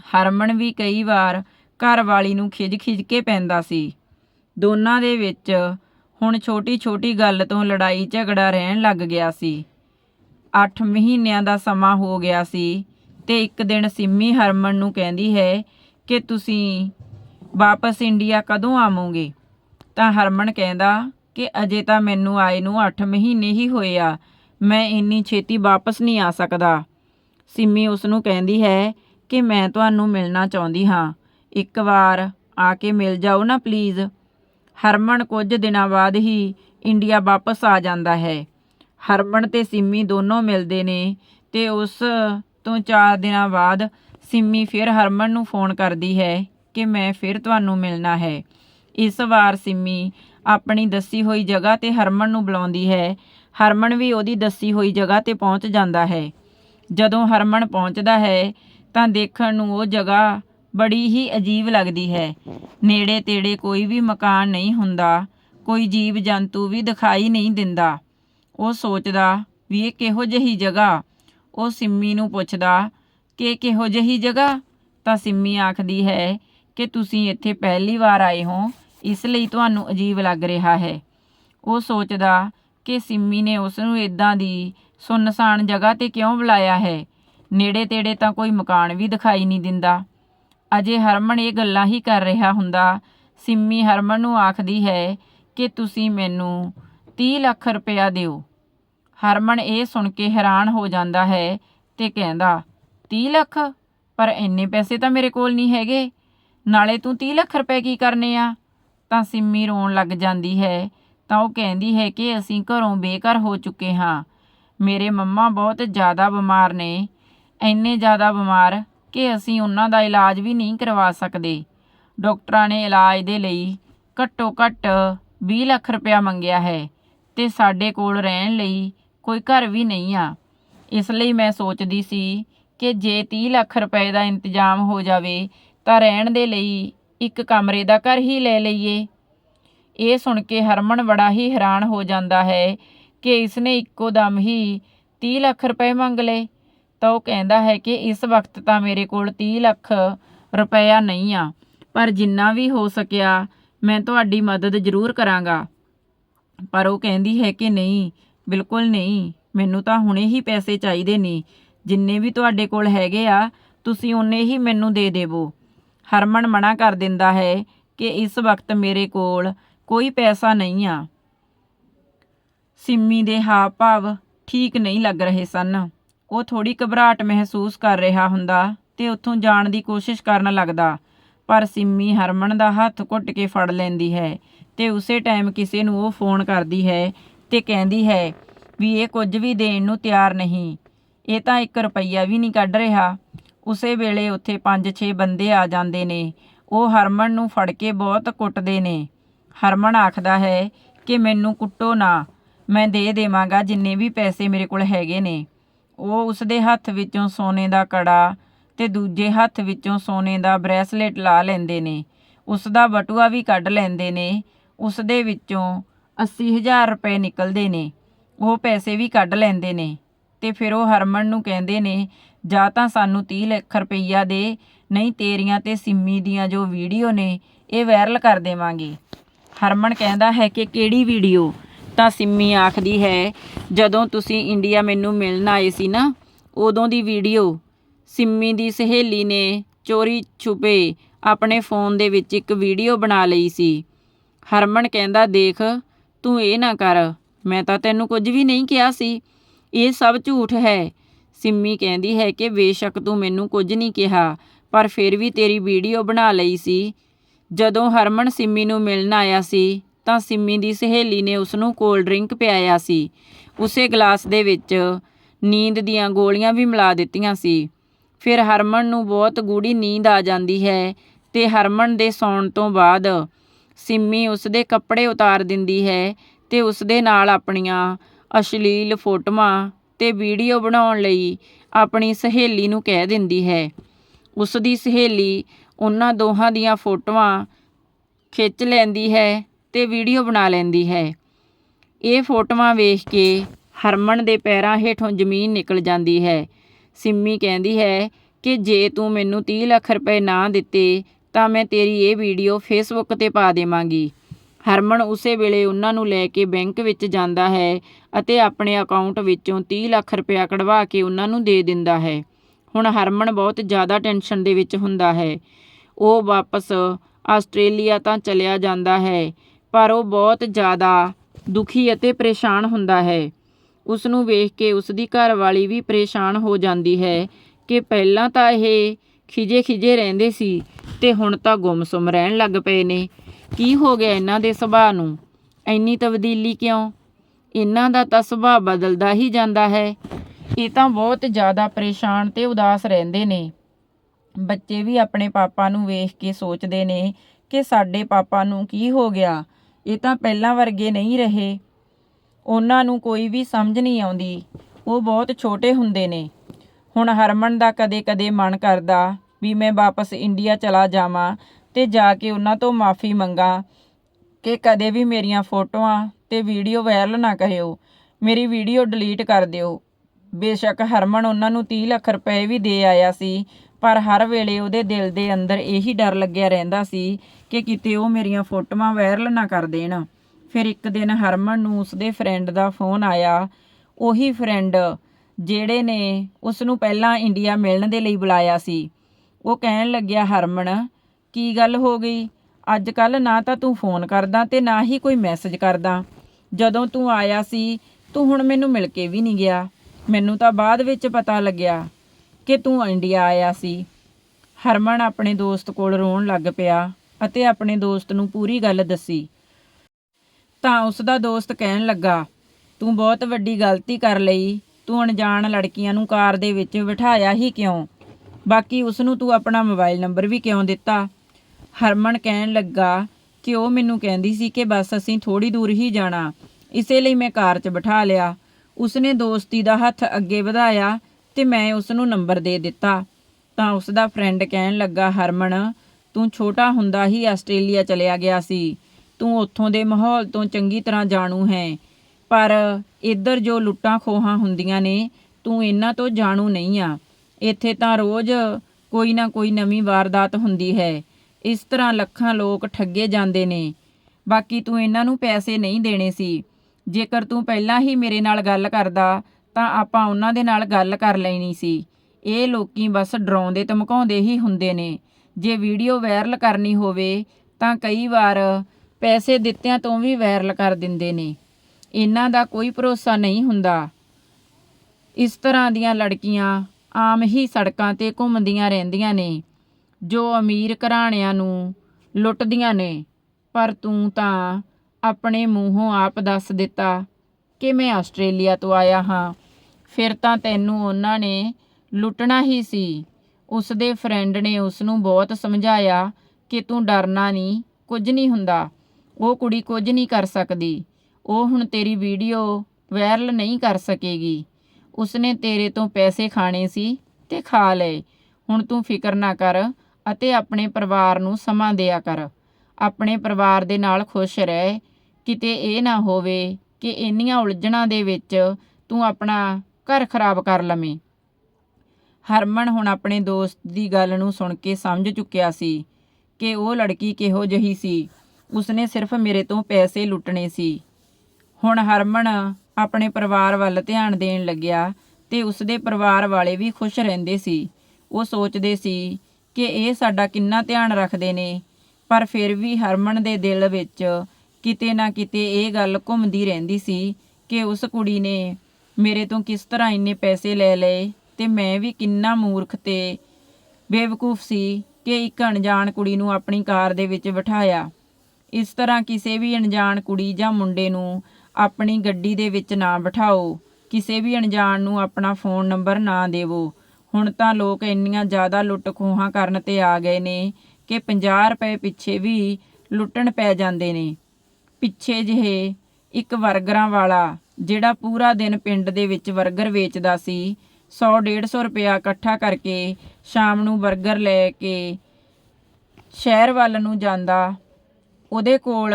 ਹਰਮਨ ਵੀ ਕਈ ਵਾਰ ਘਰਵਾਲੀ ਨੂੰ ਖਿਜ-ਖਿਜ ਕੇ ਪੈਂਦਾ ਸੀ। ਦੋਨਾਂ ਦੇ ਵਿੱਚ ਹੁਣ ਛੋਟੀ-ਛੋਟੀ ਗੱਲ ਤੋਂ ਲੜਾਈ ਝਗੜਾ ਰਹਿਣ ਲੱਗ ਗਿਆ ਸੀ। 8 ਮਹੀਨਿਆਂ ਦਾ ਸਮਾਂ ਹੋ ਗਿਆ ਸੀ ਤੇ ਇੱਕ ਦਿਨ ਸਿੰਮੀ ਹਰਮਨ ਨੂੰ ਕਹਿੰਦੀ ਹੈ ਕਿ ਤੁਸੀਂ ਵਾਪਸ ਇੰਡੀਆ ਕਦੋਂ ਆਵੋਗੇ? ਤਾਂ ਹਰਮਨ ਕਹਿੰਦਾ ਕਿ ਅਜੇ ਤਾਂ ਮੈਨੂੰ ਆਏ ਨੂੰ 8 ਮਹੀਨੇ ਹੀ ਹੋਏ ਆ ਮੈਂ ਇੰਨੀ ਛੇਤੀ ਵਾਪਸ ਨਹੀਂ ਆ ਸਕਦਾ। ਸਿੰਮੀ ਉਸ ਨੂੰ ਕਹਿੰਦੀ ਹੈ ਕਿ ਮੈਂ ਤੁਹਾਨੂੰ ਮਿਲਣਾ ਚਾਹੁੰਦੀ ਹਾਂ। ਇੱਕ ਵਾਰ ਆ ਕੇ ਮਿਲ ਜਾਓ ਨਾ ਪਲੀਜ਼ ਹਰਮਨ ਕੁਝ ਦਿਨਾਂ ਬਾਅਦ ਹੀ ਇੰਡੀਆ ਵਾਪਸ ਆ ਜਾਂਦਾ ਹੈ। ਹਰਮਨ ਤੇ ਸਿੰਮੀ ਦੋਨੋਂ ਮਿਲਦੇ ਨੇ ਤੇ ਉਸ ਤੋਂ 4 ਦਿਨਾਂ ਬਾਅਦ ਸਿੰਮੀ ਫਿਰ ਹਰਮਨ ਨੂੰ ਫੋਨ ਕਰਦੀ ਹੈ ਕਿ ਮੈਂ ਫਿਰ ਤੁਹਾਨੂੰ ਮਿਲਣਾ ਹੈ। ਇਸ ਵਾਰ ਸਿੰਮੀ ਆਪਣੀ ਦੱਸੀ ਹੋਈ ਜਗ੍ਹਾ ਤੇ ਹਰਮਨ ਨੂੰ ਬੁਲਾਉਂਦੀ ਹੈ। ਹਰਮਨ ਵੀ ਉਹਦੀ ਦੱਸੀ ਹੋਈ ਜਗ੍ਹਾ ਤੇ ਪਹੁੰਚ ਜਾਂਦਾ ਹੈ। ਜਦੋਂ ਹਰਮਨ ਪਹੁੰਚਦਾ ਹੈ, ਤਾਂ ਦੇਖਣ ਨੂੰ ਉਹ ਜਗ੍ਹਾ ਬੜੀ ਹੀ ਅਜੀਬ ਲੱਗਦੀ ਹੈ। ਨੇੜੇ ਤੇੜੇ ਕੋਈ ਵੀ ਮਕਾਨ ਨਹੀਂ ਹੁੰਦਾ, ਕੋਈ ਜੀਵ ਜੰਤੂ ਵੀ ਦਿਖਾਈ ਨਹੀਂ ਦਿੰਦਾ। ਉਹ ਸੋਚਦਾ ਵੀ ਇਹ ਕਿਹੋ ਜਿਹੀ ਜਗ੍ਹਾ? ਉਹ ਸਿੰਮੀ ਨੂੰ ਪੁੱਛਦਾ, ਕਿ ਕਿਹੋ ਜਿਹੀ ਜਗ੍ਹਾ? ਤਾਂ ਸਿੰਮੀ ਆਖਦੀ ਹੈ, ਕਿ ਤੁਸੀਂ ਇੱਥੇ ਪਹਿਲੀ ਵਾਰ ਆਏ ਹੋ। ਇਸ ਲਈ ਤੁਹਾਨੂੰ ਅਜੀਬ ਲੱਗ ਰਿਹਾ ਹੈ। ਉਹ ਸੋਚਦਾ ਕਿ ਸਿੰਮੀ ਨੇ ਉਸ ਨੂੰ ਇਦਾਂ ਦੀ ਸੁੰਨਸਾਨ ਜਗ੍ਹਾ ਤੇ ਕਿਉਂ ਬੁਲਾਇਆ ਹੈ। ਨੇੜੇ ਤੇੜੇ ਤਾਂ ਕੋਈ ਮਕਾਨ ਵੀ ਦਿਖਾਈ ਨਹੀਂ ਦਿੰਦਾ। ਅਜੇ ਹਰਮਨ ਇਹ ਗੱਲਾਂ ਹੀ ਕਰ ਰਿਹਾ ਹੁੰਦਾ। ਸਿੰਮੀ ਹਰਮਨ ਨੂੰ ਆਖਦੀ ਹੈ ਕਿ ਤੁਸੀਂ ਮੈਨੂੰ 30 ਲੱਖ ਰੁਪਇਆ ਦਿਓ। ਹਰਮਨ ਇਹ ਸੁਣ ਕੇ ਹੈਰਾਨ ਹੋ ਜਾਂਦਾ ਹੈ ਤੇ ਕਹਿੰਦਾ 30 ਲੱਖ? ਪਰ ਇੰਨੇ ਪੈਸੇ ਤਾਂ ਮੇਰੇ ਕੋਲ ਨਹੀਂ ਹੈਗੇ। ਨਾਲੇ ਤੂੰ 30 ਲੱਖ ਰੁਪਏ ਕੀ ਕਰਨੇ ਆ? ਤਾਂ ਸਿੰਮੀ ਰੋਣ ਲੱਗ ਜਾਂਦੀ ਹੈ, ਤਾਂ ਉਹ ਕਹਿੰਦੀ ਹੈ ਕਿ ਅਸੀਂ ਘਰੋਂ ਬੇਘਰ ਹੋ ਚੁੱਕੇ ਹਾਂ। ਮੇਰੇ ਮੰਮਾ ਬਹੁਤ ਜ਼ਿਆਦਾ ਬਿਮਾਰ ਨੇ। ਇੰਨੇ ਜ਼ਿਆਦਾ ਬਿਮਾਰ ਕਿ ਅਸੀਂ ਉਹਨਾਂ ਦਾ ਇਲਾਜ ਵੀ ਨਹੀਂ ਕਰਵਾ ਸਕਦੇ। ਡਾਕਟਰਾਂ ਨੇ ਇਲਾਜ ਦੇ ਲਈ ਘੱਟੋ ਘੱਟ 20 ਲੱਖ ਰੁਪਇਆ ਮੰਗਿਆ ਹੈ ਤੇ ਸਾਡੇ ਕੋਲ ਰਹਿਣ ਲਈ ਕੋਈ ਘਰ ਵੀ ਨਹੀਂ ਆ। ਇਸ ਲਈ ਮੈਂ ਸੋਚਦੀ ਸੀ ਕਿ ਜੇ 30 ਲੱਖ ਰੁਪਏ ਦਾ ਇੰਤਜ਼ਾਮ ਹੋ ਜਾਵੇ ਤਾਂ ਰਹਿਣ ਦੇ ਲਈ ਇੱਕ ਕਮਰੇ ਦਾ ਘਰ ਹੀ ਲੈ ਲਈਏ। ਇਹ ਸੁਣ ਕੇ ਹਰਮਨ ਬੜਾ ਹੀ ਹੈਰਾਨ ਹੋ ਜਾਂਦਾ ਹੈ ਕਿ ਇਸਨੇ ਇੱਕੋ ਦਮ ਹੀ 30 ਲੱਖ ਰੁਪਏ ਮੰਗ ਲਏ। ਤਾਂ ਉਹ ਕਹਿੰਦਾ ਹੈ ਕਿ ਇਸ ਵਕਤ ਤਾਂ ਮੇਰੇ ਕੋਲ 30 ਲੱਖ ਰੁਪਇਆ ਨਹੀਂ ਆ, ਪਰ ਜਿੰਨਾ ਵੀ ਹੋ ਸਕਿਆ ਮੈਂ ਤੁਹਾਡੀ ਮਦਦ ਜ਼ਰੂਰ ਕਰਾਂਗਾ। ਪਰ ਉਹ ਕਹਿੰਦੀ ਹੈ ਕਿ ਨਹੀਂ, ਬਿਲਕੁਲ ਨਹੀਂ, ਮੈਨੂੰ ਤਾਂ ਹੁਣੇ ਹੀ ਪੈਸੇ ਚਾਹੀਦੇ ਨੇ। ਜਿੰਨੇ ਵੀ ਤੁਹਾਡੇ ਕੋਲ ਹੈਗੇ ਆ, ਤੁਸੀਂ ਉਨੇ ਹੀ ਮੈਨੂੰ ਦੇ ਦੇਵੋ। ਹਰਮਨ ਮਨਾ ਕਰ ਦਿੰਦਾ ਹੈ ਕਿ ਇਸ ਵਕਤ ਮੇਰੇ ਕੋਲ ਕੋਈ ਪੈਸਾ ਨਹੀਂ ਆ। ਸਿੰਮੀ ਦੇ ਹਾਵ ਭਾਵ ਠੀਕ ਨਹੀਂ ਲੱਗ ਰਹੇ ਸਨ। ਉਹ ਥੋੜੀ ਘਬਰਾਹਟ ਮਹਿਸੂਸ ਕਰ ਰਿਹਾ ਹੁੰਦਾ ਤੇ ਉੱਥੋਂ ਜਾਣ ਦੀ ਕੋਸ਼ਿਸ਼ ਕਰਨ ਲੱਗਦਾ, ਪਰ ਸਿੰਮੀ ਹਰਮਨ ਦਾ ਹੱਥ ਘੁੱਟ ਕੇ ਫੜ ਲੈਂਦੀ ਹੈ ਤੇ ਉਸੇ ਟਾਈਮ ਕਿਸੇ ਨੂੰ ਉਹ ਫੋਨ ਕਰਦੀ ਹੈ ਤੇ ਕਹਿੰਦੀ ਹੈ ਵੀ ਇਹ ਕੁਝ ਵੀ ਦੇਣ ਨੂੰ ਤਿਆਰ ਨਹੀਂ, ਇਹ ਤਾਂ 1 ਰੁਪਈਆ ਵੀ ਨਹੀਂ ਕੱਢ ਰਿਹਾ। ਉਸੇ ਵੇਲੇ ਉੱਥੇ 5-6 ਬੰਦੇ ਆ ਜਾਂਦੇ ਨੇ। ਉਹ ਹਰਮਨ ਨੂੰ ਫੜ ਕੇ ਬਹੁਤ ਕੁੱਟਦੇ ਨੇ। ਹਰਮਨ ਆਖਦਾ ਹੈ ਕਿ ਮੈਨੂੰ ਕੁੱਟੋ ਨਾ। ਮੈਂ ਦੇ ਦੇਵਾਂਗਾ ਜਿੰਨੇ ਵੀ ਪੈਸੇ ਮੇਰੇ ਕੋਲ ਹੈਗੇ ਨੇ। ਉਹ ਉਸਦੇ ਹੱਥ ਵਿੱਚੋਂ ਸੋਨੇ ਦਾ ਕੜਾ ਤੇ ਦੂਜੇ ਹੱਥ ਵਿੱਚੋਂ ਸੋਨੇ ਦਾ ਬ੍ਰੈਸਲੇਟ ਲਾ ਲੈਂਦੇ ਨੇ। ਉਸ ਦਾ ਬਟੂਆ ਵੀ ਕੱਢ ਲੈਂਦੇ ਨੇ। ਉਸ ਦੇ ਵਿੱਚੋਂ 80000 ਰੁਪਏ ਨਿਕਲਦੇ ਨੇ। ਉਹ ਪੈਸੇ ਵੀ ਕੱਢ ਲੈਂਦੇ ਨੇ। ਤੇ ਫਿਰ ਉਹ ਹਰਮਨ ਨੂੰ ਕਹਿੰਦੇ ਨੇ ਜਾਂ ਤਾਂ ਸਾਨੂੰ 30 ਲੱਖ ਰੁਪਈਆ ਦੇ, ਨਹੀਂ ਤੇਰੀਆਂ ਤੇ ਸਿੰਮੀ ਦੀਆਂ ਜੋ ਵੀਡੀਓ ਨੇ, ਇਹ ਵਾਇਰਲ ਕਰ ਦੇਵਾਂਗੇ। ਹਰਮਨ ਕਹਿੰਦਾ ਹੈ ਕਿ ਕਿਹੜੀ ਵੀਡੀਓ? ਤਾਂ ਸਿੰਮੀ ਆਖਦੀ ਹੈ, ਜਦੋਂ ਤੁਸੀਂ ਇੰਡੀਆ ਮੈਨੂੰ ਮਿਲਣ ਆਏ ਸੀ ਨਾ, ਉਦੋਂ ਦੀ ਵੀਡੀਓ। ਸਿੰਮੀ ਦੀ ਸਹੇਲੀ ਨੇ ਚੋਰੀ ਛੁਪੇ ਆਪਣੇ ਫੋਨ ਦੇ ਵਿੱਚ ਇੱਕ ਵੀਡੀਓ ਬਣਾ ਲਈ ਸੀ। ਹਰਮਨ ਕਹਿੰਦਾ, ਦੇਖ, ਤੂੰ ਇਹ ਨਾ ਕਰ। ਮੈਂ ਤਾਂ ਤੈਨੂੰ ਕੁਝ ਵੀ ਨਹੀਂ ਕਿਹਾ ਸੀ। ਇਹ ਸਭ ਝੂਠ ਹੈ। ਸਿੰਮੀ ਕਹਿੰਦੀ ਹੈ ਕਿ ਬੇਸ਼ੱਕ ਤੂੰ ਮੈਨੂੰ ਕੁਝ ਨਹੀਂ ਕਿਹਾ, ਪਰ ਫਿਰ ਵੀ ਤੇਰੀ ਵੀਡੀਓ ਬਣਾ ਲਈ ਸੀ। ਜਦੋਂ ਹਰਮਨ ਸਿੰਮੀ ਨੂੰ ਮਿਲਣ ਆਇਆ ਸੀ, ਤਾਂ ਸਿੰਮੀ ਦੀ ਸਹੇਲੀ ਨੇ ਉਸ ਨੂੰ ਕੋਲਡ ਡਰਿੰਕ ਪਿਆਇਆ ਸੀ। ਉਸੇ ਗਲਾਸ ਦੇ ਵਿੱਚ ਨੀਂਦ ਦੀਆਂ ਗੋਲੀਆਂ ਵੀ ਮਿਲਾ ਦਿੱਤੀਆਂ ਸੀ। ਫਿਰ ਹਰਮਨ ਨੂੰ ਬਹੁਤ ਗੂੜੀ ਨੀਂਦ ਆ ਜਾਂਦੀ ਹੈ ਤੇ ਹਰਮਨ ਦੇ ਸੌਣ ਤੋਂ ਬਾਅਦ ਸਿੰਮੀ ਉਸ ਦੇ ਕੱਪੜੇ ਉਤਾਰ ਦਿੰਦੀ ਹੈ ਤੇ ਉਸ ਦੇ ਨਾਲ ਆਪਣੀਆਂ ਅਸ਼ਲੀਲ ਫੋਟੋਆਂ ਤੇ ਵੀਡੀਓ ਬਣਾਉਣ ਲਈ ਆਪਣੀ ਸਹੇਲੀ ਨੂੰ ਕਹਿ ਦਿੰਦੀ ਹੈ। ਉਸ ਦੀ ਸਹੇਲੀ ਉਹਨਾਂ ਦੋਹਾਂ ਦੀਆਂ ਫੋਟੋਆਂ ਖਿੱਚ ਲੈਂਦੀ ਹੈ ਤੇ ਵੀਡੀਓ ਬਣਾ ਲੈਂਦੀ ਹੈ। ਇਹ ਫੋਟੋਆਂ ਵੇਖ ਕੇ ਹਰਮਨ ਦੇ ਪੈਰਾਂ ਹੇਠੋਂ ਜ਼ਮੀਨ ਨਿਕਲ ਜਾਂਦੀ ਹੈ। ਸਿੰਮੀ ਕਹਿੰਦੀ ਹੈ ਕਿ ਜੇ ਤੂੰ ਮੈਨੂੰ 30 ਲੱਖ ਰੁਪਏ ਨਾ ਦਿੱਤੇ ਤਾਂ ਮੈਂ ਤੇਰੀ ਇਹ ਵੀਡੀਓ ਫੇਸਬੁੱਕ ਤੇ ਪਾ ਦੇਵਾਂਗੀ। ਹਰਮਨ ਉਸੇ ਵੇਲੇ ਉਹਨਾਂ ਨੂੰ ਲੈ ਕੇ ਬੈਂਕ ਵਿੱਚ ਜਾਂਦਾ ਹੈ ਅਤੇ ਆਪਣੇ ਅਕਾਊਂਟ ਵਿੱਚੋਂ 30 ਲੱਖ ਰੁਪਇਆ ਕਢਵਾ ਕੇ ਉਹਨਾਂ ਨੂੰ ਦੇ ਦਿੰਦਾ ਹੈ। ਹੁਣ ਹਰਮਨ ਬਹੁਤ ਜ਼ਿਆਦਾ ਟੈਨਸ਼ਨ ਦੇ ਵਿੱਚ ਹੁੰਦਾ ਹੈ। ਉਹ ਵਾਪਸ ਆਸਟ੍ਰੇਲੀਆ ਤਾਂ ਚਲਿਆ ਜਾਂਦਾ ਹੈ, ਪਰ ਉਹ ਬਹੁਤ ਜ਼ਿਆਦਾ ਦੁਖੀ ਅਤੇ ਪਰੇਸ਼ਾਨ ਹੁੰਦਾ ਹੈ। ਉਸਨੂੰ ਵੇਖ ਕੇ ਉਸਦੀ ਘਰਵਾਲੀ ਵੀ ਪਰੇਸ਼ਾਨ ਹੋ ਜਾਂਦੀ ਹੈ ਕਿ ਪਹਿਲਾਂ ਤਾਂ ਇਹ ਖਿਝੇ ਖਿਝੇ ਰਹਿੰਦੇ ਸੀ ਤੇ ਹੁਣ ਤਾਂ ਗੁੰਮਸੁੰਮ ਰਹਿਣ ਲੱਗ ਪਏ ਨੇ। ਕੀ ਹੋ ਗਿਆ ਇਹਨਾਂ ਦੇ ਸੁਭਾਅ ਨੂੰ? ਇੰਨੀ ਤਬਦੀਲੀ ਕਿਉਂ? ਇਹਨਾਂ ਦਾ ਤਾਂ ਸੁਭਾਅ ਬਦਲਦਾ ਹੀ ਜਾਂਦਾ ਹੈ। ਇਹ ਤਾਂ ਬਹੁਤ ਜ਼ਿਆਦਾ ਪਰੇਸ਼ਾਨ ਤੇ ਉਦਾਸ ਰਹਿੰਦੇ ਨੇ। ਬੱਚੇ ਵੀ ਆਪਣੇ ਪਾਪਾ ਨੂੰ ਵੇਖ ਕੇ ਸੋਚਦੇ ਨੇ ਕਿ ਸਾਡੇ ਪਾਪਾ ਨੂੰ ਕੀ ਹੋ ਗਿਆ। ਇਹ ਤਾਂ ਪਹਿਲਾਂ ਵਰਗੇ ਨਹੀਂ ਰਹੇ। ਉਹਨਾਂ ਨੂੰ ਕੋਈ ਵੀ ਸਮਝ ਨਹੀਂ ਆਉਂਦੀ। ਉਹ ਬਹੁਤ ਛੋਟੇ ਹੁੰਦੇ ਨੇ। ਹੁਣ ਹਰਮਨ ਦਾ ਕਦੇ-ਕਦੇ ਮਨ ਕਰਦਾ ਵੀ ਮੈਂ ਵਾਪਸ ਇੰਡੀਆ ਚਲਾ ਜਾਵਾਂ ਤੇ ਜਾ ਕੇ ਉਹਨਾਂ ਤੋਂ ਮਾਫੀ ਮੰਗਾ ਕਿ ਕਦੇ ਵੀ ਮੇਰੀਆਂ ਫੋਟੋਆਂ ਤੇ ਵੀਡੀਓ ਵਾਇਰਲ ਨਾ ਕਰਿਓ। ਮੇਰੀ ਵੀਡੀਓ ਡਿਲੀਟ ਕਰ ਦਿਓ। ਬੇਸ਼ੱਕ ਹਰਮਨ ਉਹਨਾਂ ਨੂੰ 30 ਲੱਖ ਰੁਪਏ ਵੀ ਦੇ ਆਇਆ ਸੀ, ਪਰ ਹਰ ਵੇਲੇ ਉਹਦੇ ਦਿਲ ਦੇ ਅੰਦਰ ਇਹੀ ਡਰ ਲੱਗਿਆ ਰਹਿੰਦਾ ਸੀ ਕਿ ਕਿਤੇ ਉਹ ਮੇਰੀਆਂ ਫੋਟੋਆਂ ਵਾਇਰਲ ਨਾ ਕਰ ਦੇਣ। ਫਿਰ ਇੱਕ ਦਿਨ ਹਰਮਨ ਨੂੰ ਉਸਦੇ ਫਰੈਂਡ ਦਾ ਫੋਨ ਆਇਆ। ਉਹੀ ਫਰੈਂਡ ਜਿਹੜੇ ਨੇ ਉਸ ਨੂੰ ਪਹਿਲਾਂ ਇੰਡੀਆ ਮਿਲਣ ਦੇ ਲਈ ਬੁਲਾਇਆ ਸੀ। ਉਹ ਕਹਿਣ ਲੱਗਿਆ, ਹਰਮਨ ਕੀ ਗੱਲ ਹੋ ਗਈ? ਅੱਜ ਕੱਲ ਨਾ ਤਾਂ ਤੂੰ ਫੋਨ ਕਰਦਾ ਤੇ ਨਾ ਹੀ ਕੋਈ ਮੈਸੇਜ ਕਰਦਾ। ਜਦੋਂ ਤੂੰ ਆਇਆ ਸੀ, ਤੂੰ ਹੁਣ ਮੈਨੂੰ ਮਿਲ ਕੇ ਵੀ ਨਹੀਂ ਗਿਆ। ਮੈਨੂੰ ਤਾਂ ਬਾਅਦ ਵਿੱਚ ਪਤਾ ਲੱਗਿਆ ਕਿ ਤੂੰ ਇੰਡੀਆ ਆਇਆ ਸੀ। ਹਰਮਨ ਆਪਣੇ ਦੋਸਤ ਕੋਲ ਰੋਣ ਲੱਗ ਪਿਆ ਅਤੇ ਆਪਣੇ ਦੋਸਤ ਨੂੰ ਪੂਰੀ ਗੱਲ ਦੱਸੀ। ਤਾਂ ਉਸ ਦਾ ਦੋਸਤ ਕਹਿਣ ਲੱਗਾ, ਤੂੰ ਬਹੁਤ ਵੱਡੀ ਗਲਤੀ ਕਰ ਲਈ। ਤੂੰ ਅਣਜਾਣ ਲੜਕੀਆਂ ਨੂੰ ਕਾਰ ਦੇ ਵਿੱਚ ਬਿਠਾਇਆ ਹੀ ਕਿਉਂ? ਬਾਕੀ ਉਸ ਨੂੰ ਤੂੰ ਆਪਣਾ ਮੋਬਾਈਲ ਨੰਬਰ ਵੀ ਕਿਉਂ ਦਿੱਤਾ? ਹਰਮਨ ਕਹਿਣ ਲੱਗਾ ਕਿ ਉਹ ਮੈਨੂੰ ਕਹਿੰਦੀ ਸੀ ਕਿ ਬਸ ਅਸੀਂ ਥੋੜੀ ਦੂਰ ਹੀ ਜਾਣਾ। ਇਸੇ ਲਈ ਮੈਂ ਕਾਰ 'ਚ ਬਿਠਾ ਲਿਆ। ਉਸਨੇ ਦੋਸਤੀ ਦਾ ਹੱਥ ਅੱਗੇ ਵਧਾਇਆ ਤੇ ਮੈਂ ਉਸ ਨੂੰ ਨੰਬਰ ਦੇ ਦਿੱਤਾ। ਤਾਂ ਉਸ ਦਾ ਫਰੈਂਡ ਕਹਿਣ ਲੱਗਾ, ਹਰਮਨ, ਤੂੰ ਛੋਟਾ ਹੁੰਦਾ ਹੀ ਆਸਟ੍ਰੇਲੀਆ ਚਲਿਆ ਗਿਆ ਸੀ। ਤੂੰ ਉੱਥੋਂ ਦੇ ਮਾਹੌਲ ਤੋਂ ਚੰਗੀ ਤਰ੍ਹਾਂ ਜਾਣੂ ਹੈ। ਪਰ ਇੱਧਰ ਜੋ ਲੁੱਟਾਂ ਖੋਹਾਂ ਹੁੰਦੀਆਂ ਨੇ, ਤੂੰ ਇਹਨਾਂ ਤੋਂ ਜਾਣੂ ਨਹੀਂ ਆ। ਇੱਥੇ ਤਾਂ ਰੋਜ਼ ਕੋਈ ਨਾ ਕੋਈ ਨਵੀਂ ਵਾਰਦਾਤ ਹੁੰਦੀ ਹੈ। ਇਸ ਤਰ੍ਹਾਂ ਲੱਖਾਂ ਲੋਕ ਠੱਗੇ ਜਾਂਦੇ ਨੇ। ਬਾਕੀ ਤੂੰ ਇਹਨਾਂ ਨੂੰ ਪੈਸੇ ਨਹੀਂ ਦੇਣੇ ਸੀ। ਜੇਕਰ ਤੂੰ ਪਹਿਲਾਂ ਹੀ ਮੇਰੇ ਨਾਲ ਗੱਲ ਕਰਦਾ, ਤਾਂ ਆਪਾਂ ਉਹਨਾਂ ਦੇ ਨਾਲ ਗੱਲ ਕਰ ਲੈਣੀ ਸੀ। ਇਹ ਲੋਕੀ ਬਸ ਡਰਾਉਂਦੇ ਧਮਕਾਉਂਦੇ ਹੀ ਹੁੰਦੇ ਨੇ। ਜੇ ਵੀਡੀਓ ਵਾਇਰਲ ਕਰਨੀ ਹੋਵੇ, ਤਾਂ ਕਈ ਵਾਰ ਪੈਸੇ ਦਿੱਤਿਆਂ ਤੋਂ ਵੀ ਵਾਇਰਲ ਕਰ ਦਿੰਦੇ ਨੇ। ਇਹਨਾਂ ਦਾ ਕੋਈ ਭਰੋਸਾ ਨਹੀਂ ਹੁੰਦਾ। ਇਸ ਤਰ੍ਹਾਂ ਦੀਆਂ ਲੜਕੀਆਂ ਆਮ ਹੀ ਸੜਕਾਂ ਤੇ ਘੁੰਮਦੀਆਂ ਰਹਿੰਦੀਆਂ ਨੇ। ਜੋ ਅਮੀਰ ਘਰਾਣਿਆਂ ਨੂੰ ਲੁੱਟਦੀਆਂ ਨੇ, ਪਰ ਤੂੰ ਤਾਂ ਆਪਣੇ ਮੂੰਹੋਂ ਆਪ ਦੱਸ ਦਿੱਤਾ ਕਿ ਮੈਂ ਆਸਟ੍ਰੇਲੀਆ ਤੋਂ ਆਇਆ ਹਾਂ। ਫਿਰ ਤਾਂ ਤੈਨੂੰ ਉਹਨਾਂ ਨੇ ਲੁੱਟਣਾ ਹੀ ਸੀ। ਉਸ ਦੇ ਫਰੈਂਡ ਨੇ ਉਸ ਨੂੰ ਬਹੁਤ ਸਮਝਾਇਆ ਕਿ ਤੂੰ ਡਰਨਾ ਨਹੀਂ, ਕੁਝ ਨਹੀਂ ਹੁੰਦਾ। ਉਹ ਕੁੜੀ ਕੁਝ ਨਹੀਂ ਕਰ ਸਕਦੀ। ਉਹ ਹੁਣ ਤੇਰੀ ਵੀਡੀਓ ਵਾਇਰਲ ਨਹੀਂ ਕਰ ਸਕੇਗੀ। ਉਸਨੇ ਤੇਰੇ ਤੋਂ ਪੈਸੇ ਖਾਣੇ ਸੀ ਤੇ ਖਾ ਲਏ। ਹੁਣ ਤੂੰ ਫਿਕਰ ਨਾ ਕਰ ਅਤੇ ਆਪਣੇ ਪਰਿਵਾਰ ਨੂੰ ਸਮਾਂ ਦਿਆ ਕਰ। ਆਪਣੇ ਪਰਿਵਾਰ ਦੇ ਨਾਲ ਖੁਸ਼ ਰਹਿ। ਕਿਤੇ ਇਹ ਨਾ ਹੋਵੇ ਕਿ ਇੰਨੀਆਂ ਉਲਝਣਾਂ ਦੇ ਵਿੱਚ ਤੂੰ ਆਪਣਾ ਘਰ ਖਰਾਬ ਕਰ ਲਵੇਂ। ਹਰਮਨ ਹੁਣ ਆਪਣੇ ਦੋਸਤ ਦੀ ਗੱਲ ਨੂੰ ਸੁਣ ਕੇ ਸਮਝ ਚੁੱਕਿਆ ਸੀ ਕਿ ਉਹ ਲੜਕੀ ਕਿਹੋ ਜਿਹੀ ਸੀ। ਉਸਨੇ ਸਿਰਫ ਮੇਰੇ ਤੋਂ ਪੈਸੇ ਲੁੱਟਣੇ ਸੀ। ਹੁਣ ਹਰਮਨ ਆਪਣੇ ਪਰਿਵਾਰ ਵੱਲ ਧਿਆਨ ਦੇਣ ਲੱਗਿਆ ਤੇ ਉਸਦੇ ਪਰਿਵਾਰ ਵਾਲੇ ਵੀ ਖੁਸ਼ ਰਹਿੰਦੇ ਸੀ। ਉਹ ਸੋਚਦੇ ਸੀ ਕਿ ਇਹ ਸਾਡਾ ਕਿੰਨਾ ਧਿਆਨ ਰੱਖਦੇ ਨੇ। ਪਰ ਫਿਰ ਵੀ ਹਰਮਨ ਦੇ ਦਿਲ ਵਿੱਚ ਕਿਤੇ ਨਾ ਕਿਤੇ ਇਹ ਗੱਲ ਘੁੰਮਦੀ ਰਹਿੰਦੀ ਸੀ ਕਿ ਉਸ ਕੁੜੀ ਨੇ ਮੇਰੇ ਤੋਂ ਕਿਸ ਤਰ੍ਹਾਂ ਇੰਨੇ ਪੈਸੇ ਲੈ ਲਏ ਤੇ ਮੈਂ ਵੀ ਕਿੰਨਾ ਮੂਰਖ ਤੇ ਬੇਵਕੂਫ ਸੀ ਕਿ ਇੱਕ ਅਣਜਾਣ ਕੁੜੀ ਨੂੰ ਆਪਣੀ ਕਾਰ ਦੇ ਵਿੱਚ ਬਿਠਾਇਆ। ਇਸ ਤਰ੍ਹਾਂ ਕਿਸੇ ਵੀ ਅਣਜਾਣ ਕੁੜੀ ਜਾਂ ਮੁੰਡੇ ਨੂੰ ਆਪਣੀ ਗੱਡੀ ਦੇ ਵਿੱਚ ਨਾ ਬਿਠਾਓ, ਕਿਸੇ ਵੀ ਅਣਜਾਣ ਨੂੰ ਆਪਣਾ ਫੋਨ ਨੰਬਰ ਨਾ ਦੇਵੋ। ਹੁਣ ਤਾਂ ਲੋਕ ਇੰਨੀਆਂ ਜ਼ਿਆਦਾ ਲੁੱਟ ਖੋਹਾਂ ਕਰਨ ਤੇ ਆ ਗਏ ਨੇ ਕਿ 50 ਰੁਪਏ ਪਿੱਛੇ ਵੀ ਲੁੱਟਣ ਪੈ ਜਾਂਦੇ ਨੇ। ਪਿੱਛੇ ਜਿਹੇ ਇੱਕ ਵਰਗਰਾਂ ਵਾਲਾ ਜਿਹੜਾ ਪੂਰਾ ਦਿਨ ਪਿੰਡ ਦੇ ਵਿੱਚ ਵਰਗਰ ਵੇਚਦਾ ਸੀ 100 150 ਰੁਪਇਆ ਇਕੱਠਾ ਕਰਕੇ ਸ਼ਾਮ ਨੂੰ ਵਰਗਰ ਲੈ ਕੇ ਸ਼ਹਿਰ ਵੱਲ ਨੂੰ ਜਾਂਦਾ। ਉਹਦੇ ਕੋਲ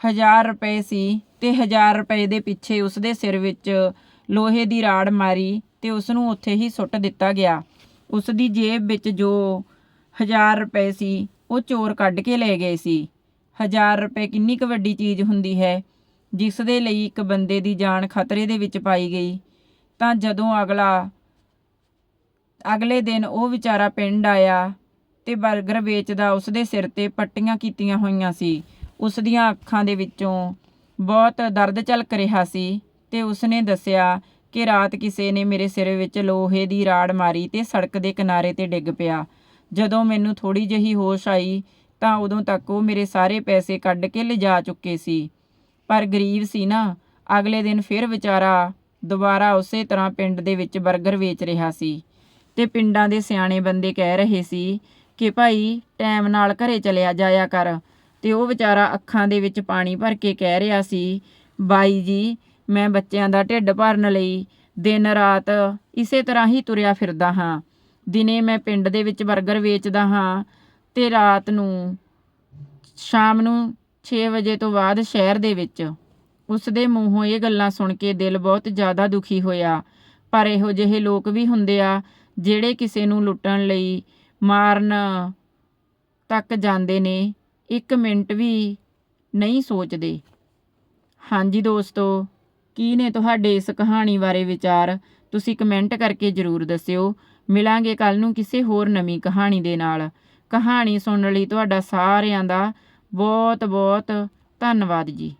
1000 ਰੁਪਏ ਸੀ ਤੇ 1000 ਰੁਪਏ ਦੇ ਪਿੱਛੇ ਉਸਦੇ ਸਿਰ ਵਿੱਚ ਲੋਹੇ ਦੀ ਰਾੜ ਮਾਰੀ ਤੇ ਉਸ ਨੂੰ ਉੱਥੇ ਹੀ ਸੁੱਟ ਦਿੱਤਾ ਗਿਆ। ਉਸ ਦੀ ਜੇਬ ਵਿੱਚ ਜੋ 1000 ਰੁਪਏ ਸੀ, ਉਹ ਚੋਰ ਕੱਢ ਕੇ ਲੈ ਗਏ ਸੀ। 1000 ਰੁਪਏ ਕਿੰਨੀ ਕੁ ਵੱਡੀ ਚੀਜ਼ ਹੁੰਦੀ ਹੈ, ਜਿਸ ਦੇ ਲਈ ਇੱਕ ਬੰਦੇ ਦੀ ਜਾਨ ਖਤਰੇ ਦੇ ਵਿੱਚ ਪਾਈ ਗਈ। ਤਾਂ ਜਦੋਂ ਅਗਲਾ, ਅਗਲੇ ਦਿਨ ਉਹ ਵਿਚਾਰਾ ਪਿੰਡ ਆਇਆ ਤੇ 버ਗਰ ਵੇਚਦਾ ਉਸ ਦੇ ਸਿਰ ਤੇ ਪੱਟੀਆਂ ਕੀਤੀਆਂ ਹੋਈਆਂ ਸੀ। ਉਸ ਦੀਆਂ ਅੱਖਾਂ ਦੇ ਵਿੱਚੋਂ ਬਹੁਤ ਦਰਦ ਝਲਕ ਰਿਹਾ ਸੀ ਤੇ ਉਸਨੇ ਦੱਸਿਆ ਕਿ ਰਾਤ ਕਿਸੇ ਨੇ ਮੇਰੇ ਸਿਰ ਵਿੱਚ ਲੋਹੇ ਦੀ ਰਾੜ ਮਾਰੀ ਤੇ ਸੜਕ ਦੇ ਕਿਨਾਰੇ ਤੇ ਡਿੱਗ ਪਿਆ। ਜਦੋਂ ਮੈਨੂੰ ਥੋੜੀ ਜਿਹੀ ਹੋਸ਼ ਆਈ ਤਾਂ ਉਦੋਂ ਤੱਕ ਉਹ ਮੇਰੇ ਸਾਰੇ ਪੈਸੇ ਕੱਢ ਕੇ ਲਿਜਾ ਚੁੱਕੇ ਸੀ। ਪਰ ਗਰੀਬ ਸੀ ਨਾ, ਅਗਲੇ ਦਿਨ ਫਿਰ ਵਿਚਾਰਾ ਦੁਬਾਰਾ ਉਸੇ ਤਰ੍ਹਾਂ ਪਿੰਡ ਦੇ ਵਿੱਚ 버ਗਰ ਵੇਚ ਰਿਹਾ ਸੀ ਤੇ ਪਿੰਡਾਂ ਦੇ ਸਿਆਣੇ ਬੰਦੇ ਕਹਿ ਰਹੇ ਸੀ ਕਿ ਭਾਈ, ਟਾਈਮ ਨਾਲ ਘਰੇ ਚਲਿਆ ਜਾਇਆ ਕਰ। ਤੇ ਉਹ ਵਿਚਾਰਾ ਅੱਖਾਂ ਦੇ ਵਿੱਚ ਪਾਣੀ ਭਰ ਕੇ ਕਹਿ ਰਿਹਾ ਸੀ, ਬਾਈ ਜੀ ਮੈਂ ਬੱਚਿਆਂ ਦਾ ਢਿੱਡ ਭਰਨ ਲਈ ਦਿਨ ਰਾਤ ਇਸੇ ਤਰ੍ਹਾਂ ਹੀ ਤੁਰਿਆ ਫਿਰਦਾ ਹਾਂ। ਦਿਨੇ ਮੈਂ ਪਿੰਡ ਦੇ ਵਿੱਚ 버ਗਰ ਵੇਚਦਾ ਹਾਂ ਤੇ ਰਾਤ ਨੂੰ, ਸ਼ਾਮ ਨੂੰ 6 ਵਜੇ ਤੋਂ ਬਾਅਦ ਸ਼ਹਿਰ ਦੇ ਵਿੱਚ। ਉਸ ਦੇ ਮੂੰਹੋਂ ਇਹ ਗੱਲਾਂ ਸੁਣ ਕੇ ਦਿਲ ਬਹੁਤ ਜ਼ਿਆਦਾ ਦੁਖੀ ਹੋਇਆ। ਪਰ ਇਹੋ ਜਿਹੇ ਲੋਕ ਵੀ ਹੁੰਦੇ ਆ ਜਿਹੜੇ ਕਿਸੇ ਨੂੰ ਲੁੱਟਣ ਲਈ ਮਾਰਨ ਤੱਕ ਜਾਂਦੇ ਨੇ। ਇੱਕ ਮਿੰਟ ਵੀ ਨਹੀਂ ਸੋਚਦੇ। ਹਾਂਜੀ ਦੋਸਤੋ ਕੀ ਨੇ ਤੁਹਾਡੇ ਇਸ ਕਹਾਣੀ ਬਾਰੇ ਵਿਚਾਰ? ਤੁਸੀਂ ਕਮੈਂਟ ਕਰਕੇ ਜ਼ਰੂਰ ਦੱਸਿਓ। ਮਿਲਾਂਗੇ ਕੱਲ ਨੂੰ ਕਿਸੇ ਹੋਰ ਨਵੀਂ ਕਹਾਣੀ ਦੇ ਨਾਲ। ਕਹਾਣੀ ਸੁਣਨ ਲਈ ਤੁਹਾਡਾ ਸਾਰਿਆਂ ਦਾ ਬਹੁਤ ਬਹੁਤ ਧੰਨਵਾਦ ਜੀ।